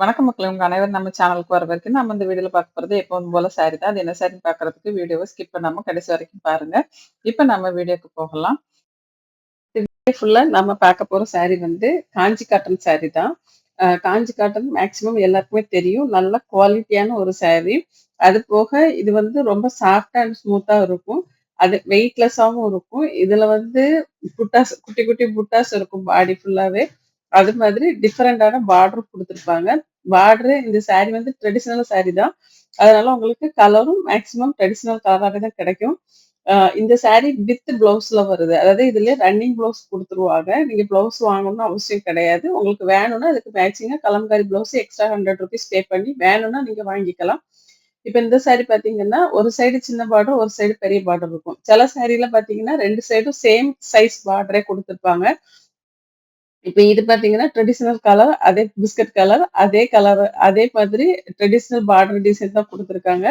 வணக்கம் மக்கள் உங்க அனைவரும் நம்ம சேனலுக்கு வர வரைக்கும் நம்ம இந்த வீடியோல பார்க்க போறது எப்பவும் போல சாரி தான். அது என்ன சாரின்னு பாக்குறதுக்கு வீடியோவை ஸ்கிப் பண்ணாம கடைசி வரைக்கும் பாருங்க. இப்ப நம்ம வீடியோக்கு போகலாம். ஃபுல்லா நம்ம பார்க்க போற சாரி வந்து காஞ்சி காட்டன் சாரி தான். காஞ்சி காட்டன் மேக்ஸிமம் எல்லாருக்குமே தெரியும். நல்ல குவாலிட்டியான ஒரு சாரி. அது போக இது வந்து ரொம்ப சாஃப்ட் அண்ட் ஸ்மூத்தா இருக்கும். அது வெயிட்லெஸ்ஸாகவும் இருக்கும். இதுல வந்து புட்டாஸ் குட்டி குட்டி புட்டாஸ் இருக்கும் பாடி ஃபுல்லாவே. அது மாதிரி டிஃப்ரெண்டான பார்டர் கொடுத்துருப்பாங்க பார்டரு இந்த சாரி வந்து ட்ரெடிஷனல் சாரி தான். அதனால உங்களுக்கு கலரும் மேக்ஸிமம் ட்ரெடிஷ்னல் கலராகவே தான் கிடைக்கும். இந்த சாரி வித் ப்ளவுஸ்ல வருது. அதாவது இதுல ரன்னிங் ப்ளவுஸ் கொடுத்துருவாங்க நீங்க ப்ளவுஸ் வாங்கணும்னு அவசியம் கிடையாது. உங்களுக்கு வேணும்னா அதுக்கு மேட்சிங்கா kalamkari blouse extra hundred rupees pay பண்ணி வேணும்னா நீங்க வாங்கிக்கலாம். இப்ப இந்த சாரி பார்த்தீங்கன்னா, ஒரு சைடு சின்ன பார்டர், ஒரு சைடு பெரிய பார்டர் இருக்கும். சில சாரியில பார்த்தீங்கன்னா ரெண்டு சைடும் சேம் சைஸ் பார்டரே கொடுத்துருப்பாங்க இப்ப இது பார்த்தீங்கன்னா, ட்ரெடிஷனல் கலர், அதே பிஸ்கட் கலர், அதே கலர் அதே மாதிரி ட்ரெடிஷ்னல் பார்டர் டிசைன் தான் கொடுத்துருக்காங்க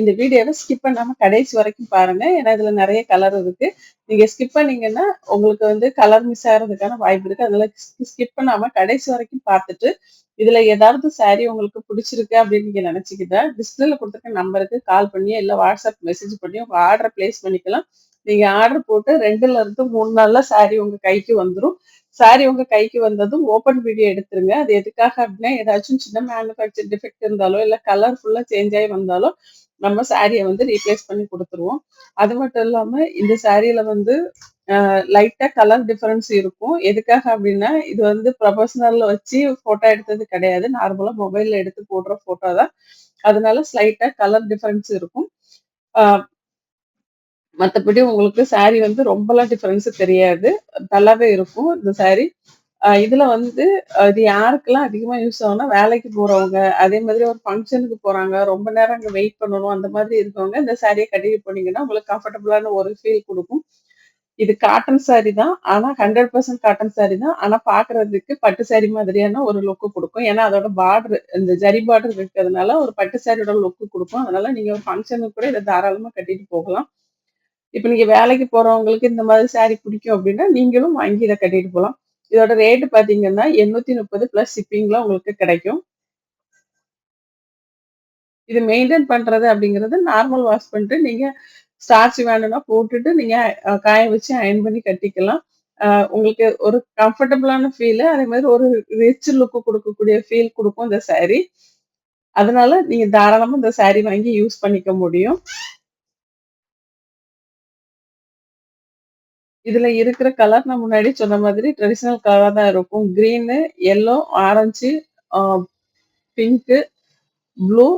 இந்த வீடியோவை ஸ்கிப் பண்ணாம கடைசி வரைக்கும் பாருங்க. ஏன்னா இதுல நிறைய கலர் இருக்கு. நீங்க ஸ்கிப் பண்ணீங்கன்னா, உங்களுக்கு வந்து கலர் மிஸ் ஆகிறதுக்கான வாய்ப்பு இருக்கு. அதனால ஸ்கிப் பண்ணாம கடைசி வரைக்கும் பார்த்துட்டு, இதுல ஏதாவது சாரி உங்களுக்கு பிடிச்சிருக்கு அப்படின்னு நீங்க நினைச்சுக்கிட்டா டிஸ்பிளேல கொடுத்துருக்க நம்பருக்கு கால் பண்ணியோ, இல்ல வாட்ஸ்அப் மெசேஜ் பண்ணியோ உங்க ஆர்டர் பிளேஸ் பண்ணிக்கலாம். நீங்க ஆர்டர் போட்டு ரெண்டுல இருந்து மூணு நாள்ல சாரி உங்க கைக்கு வந்துடும் சாரி உங்க கைக்கு வந்ததும் ஓப்பன் வீடியோ எடுத்துருங்க. அது எதுக்காக அப்படின்னா, ஏதாச்சும் சின்ன மேனுஃபேக்சர் டிஃபெக்ட் இருந்தாலோ, இல்ல கலர் ஃபுல்லா சேஞ்ச் ஆகி வந்தாலோ, நம்ம சாரியை வந்து ரீப்ளேஸ் பண்ணி கொடுத்துருவோம் அது மட்டும் இல்லாம இந்த சாரியில வந்து லைட்டா கலர் டிஃபரன்ஸ் இருக்கும். எதுக்காக அப்படின்னா, இது வந்து ப்ரொஃபஷனல்ல வச்சு ஃபோட்டோ எடுத்தது கிடையாது. நார்மலா மொபைல்ல எடுத்து போடுற ஃபோட்டோ தான். அதனால ஸ்லைட்டா கலர் டிஃபரன்ஸ் இருக்கும். மற்றபடி உங்களுக்கு சாரி வந்து ரொம்பலாம் டிஃப்ரென்ஸ் தெரியாது. நல்லாவே இருக்கும் இந்த சாரி. இதுல வந்து இது யாருக்கெல்லாம் அதிகமா யூஸ் ஆகும்னா, வேலைக்கு போறவங்க, அதே மாதிரி ஒரு ஃபங்க்ஷனுக்கு போறாங்க, ரொம்ப நேரம் அங்கே வெயிட் பண்ணணும், அந்த மாதிரி இருக்கவங்க இந்த சாரியை கட்டிட்டு போனீங்கன்னா, உங்களுக்கு கம்ஃபர்டபுளான ஒரு ஃபீல் கொடுக்கும் இது காட்டன் சாரி தான். ஆனா 100% காட்டன் சாரி தான். ஆனா பார்க்கறதுக்கு பட்டு சாரி மாதிரியான ஒரு லுக் கொடுக்கும் ஏன்னா அதோட பார்டர் இந்த ஜரி பார்டர் இருக்கிறதுனால ஒரு பட்டு சாரியோட லுக் கொடுக்கும் அதனால நீங்க ஒரு ஃபங்க்ஷனுக்கு கூட இதை தாராளமா கட்டிட்டு போகலாம். இப்போ நீங்க வேலைக்கு போறவங்களுக்கு இந்த மாதிரி சாரி பிடிக்கும் அப்படின்னா, நீங்களும் வாங்கி இதை கட்டிட்டு போகலாம் இதோட ரேட் பார்த்தீங்கன்னா, 830 பிளஸ் ஷிப்பிங்ல உங்களுக்கு கிடைக்கும். இது மெயின்டைன் பண்றது அப்படிங்கிறது நார்மல் வாஷ் பண்ணிட்டு, நீங்க ஸ்டார்ச் வேணும்னா போட்டுட்டு நீங்க காய வச்சு அயர்ன் பண்ணி கட்டிக்கலாம். உங்களுக்கு ஒரு கம்ஃபர்டபுளான ஃபீலு, அதே மாதிரி ஒரு ரிச் லுக் கொடுக்கக்கூடிய ஃபீல் கொடுக்கும் இந்த சாரீ அதனால நீங்க தாராளமாக இந்த சாரீ வாங்கி யூஸ் பண்ணிக்க முடியும். இதுல இருக்கிற கலர் நான் முன்னாடி சொன்ன மாதிரி ட்ரெடிஷ்னல் கலர் தான் இருக்கும். Green, yellow, orange, pink, blue,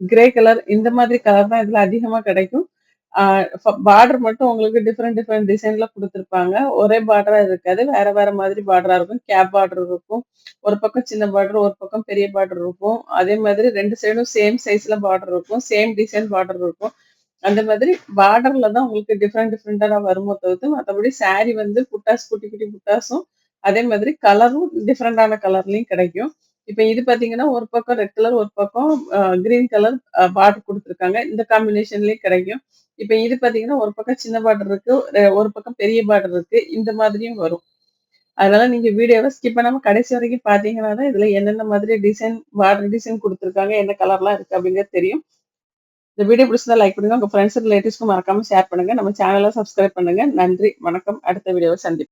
grey colour இந்த மாதிரி கலர் தான் இதுல அதிகமா கிடைக்கும். பார்டர் மட்டும் உங்களுக்கு டிஃப்ரெண்ட் டிஃப்ரெண்ட் டிசைன்ல குடுத்துருப்பாங்க. ஒரே பார்டரா இருக்காது. வேற வேற மாதிரி பார்டரா இருக்கும். கேப் பார்டர் இருக்கும். ஒரு பக்கம் சின்ன பார்டர், ஒரு பக்கம் பெரிய பார்டர் இருக்கும். அதே மாதிரி ரெண்டு சைடும் சேம் சைஸ்ல பார்டர் இருக்கும். சேம் டிசைன் பார்டர் இருக்கும். அந்த மாதிரி பார்டர்ல தான் உங்களுக்கு டிஃப்ரெண்ட் டிஃப்ரெண்டாக வருமோ தவிர்த்து, மற்றபடி சாரி வந்து புட்டாஸ் குட்டி குட்டி புட்டாஸும், அதே மாதிரி கலரும் டிஃப்ரெண்டான கலர்லையும் கிடைக்கும். இப்போ இது பார்த்தீங்கன்னா, ஒரு பக்கம் ரெட் கலர், ஒரு பக்கம் கிரீன் கலர் பார்டர் குடுத்துருக்காங்க. இந்த காம்பினேஷன்லேயும் கிடைக்கும். இப்போ இது பார்த்தீங்கன்னா, ஒரு பக்கம் சின்ன பார்டர் இருக்கு. ஒரு பக்கம் பெரிய பார்டர் இருக்கு. இந்த மாதிரியும் வரும். அதனால நீங்க வீடியோவை ஸ்கிப் பண்ணாம கடைசி வரைக்கும் பார்த்தீங்கன்னா தான், இதுல என்னென்ன மாதிரி டிசைன் பார்டர் டிசைன் கொடுத்துருக்காங்க என்ன கலர்லாம் இருக்கு அப்படிங்கிறது தெரியும். இந்த வீடியோ பிடிச்சிருந்தா லைக் பண்ணுங்க. உங்க ஃப்ரெண்ட்ஸ், ரிலேட்டிவ்ஸ்க்கு மறக்காம ஷேர் பண்ணுங்க. நம்ம சேனல சப்ஸ்கிரைப் பண்ணுங்க. நன்றி, வணக்கம். அடுத்த வீடியோவை சந்திப்போம்.